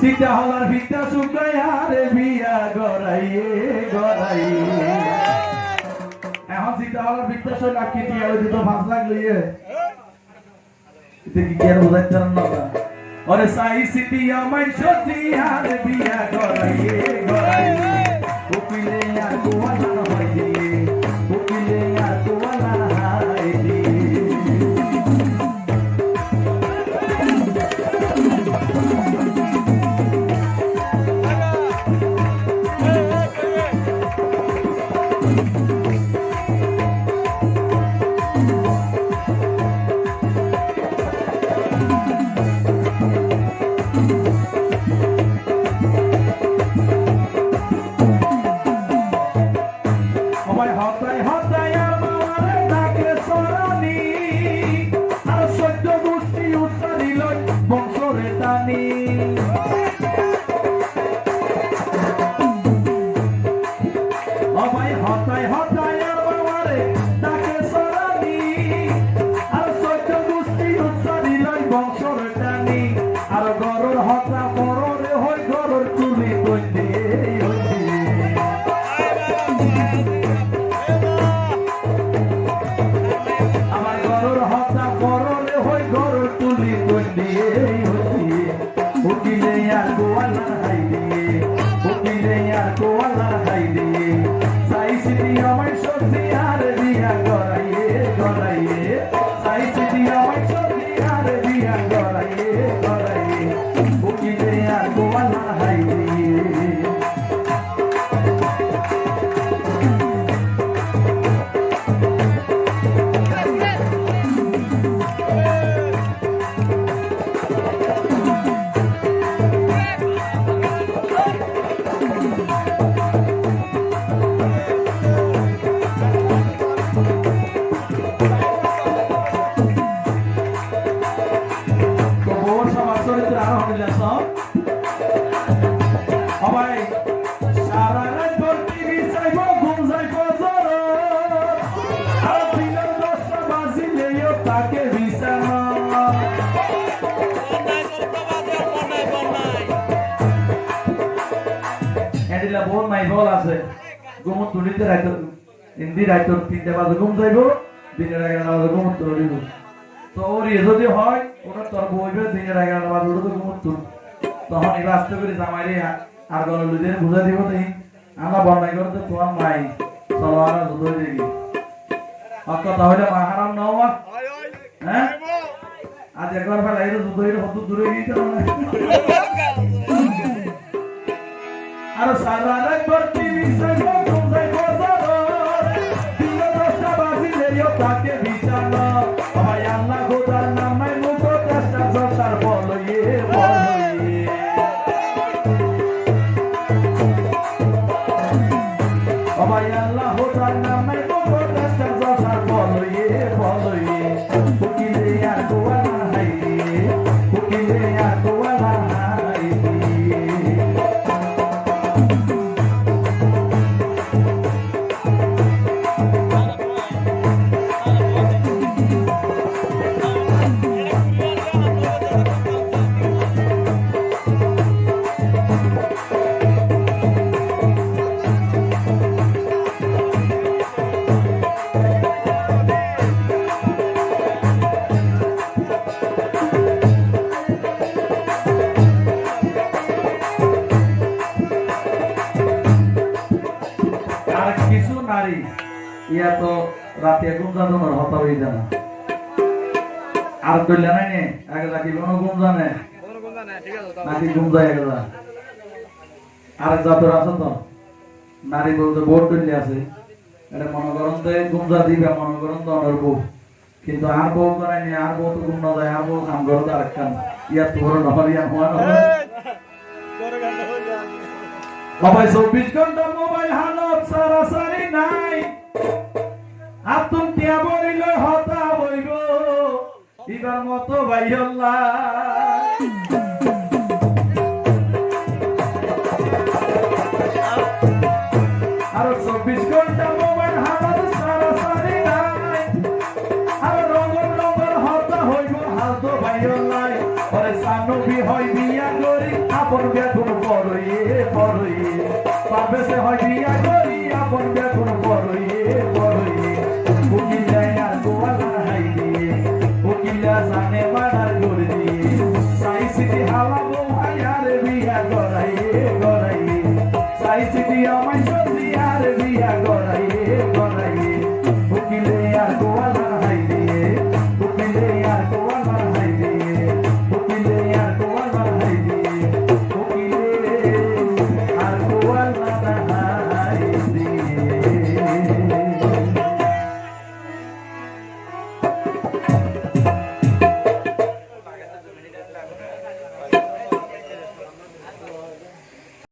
Sita হলার Vita আরে বিয়া গড়াইয়ে গড়াইয়ে। এখন সীতা হলার ভিতা সই লাখি দিয়া ওই দুটো পাঁচ লাখ লইয়ে এটা কি কেন বুঝাইতে না ওরে? সাই সিটি মাই সত্যি আরে বিয়া গড়াইয়ে গড়াইয়ে। উকিলে আর গোয়ালা টানি হতায় হতায় এদিলা বহুত নাই বল আছে। ঘুমত তুলিতে রাইতো হিন্দি রাইতো তিনটা বাজে ঘুম যাইব দিনের এগারোটা বাজে ঘুমত তুলিব তো ওর ইয়ে যদি হয় ওটা তোর বইবে দিনের এগারোটা বাজে ওটা তো ঘুমত তুল তখন এবার আস্তে করে জামাইরে আর গণ লুদের বুঝা দিব তাই আমরা বন্যায় করে তো তোমার মাই চলো আর ধুয়ে দেখি অক্ক তাহলে মাহারাম নাও মা? হ্যাঁ আজ একবার ফেলা এটা দুধ হইলে দূরে গিয়েছে আর সারা রাত ভর্তি বিষয় ঘুম নারী ইয়া তো রাতে ঘুম জানানোর হতা হয়ে জানা আর দইলে নাই নে, আগে রাখি কোনো ঘুম জানে নাকি ঘুম যায়। একলা আর জাতর আছে তো, নারী বলতে বোর দইলে আছে। এটা মনে করেন তো যা দিবে মনে করেন তো অনার বউ। কিন্তু আর বউ করাই নি, আর বউ তো ঘুম না যায়, আর বউ কাম করে তো আরেকখান। ইয়া তো বড় নহর ইয়া হওয়া নহয় বাবাই, চব্বিশ ঘণ্টা মোবাইল হালত সারাসারি নাই। আতুন টিয়া বলিল, হতা বইব ইবার মতো বাইল্লা করতে হয় বিয়া করিয়া মন বেতন বড়ইয়ে বড়ইয়ে উকিল যায় না গোয়ালা হাই দিয়ে উকিলা জানে মারার গোর দিয়ে তাই সিটি হাওয়া বউ আয়ারে বিয়া কর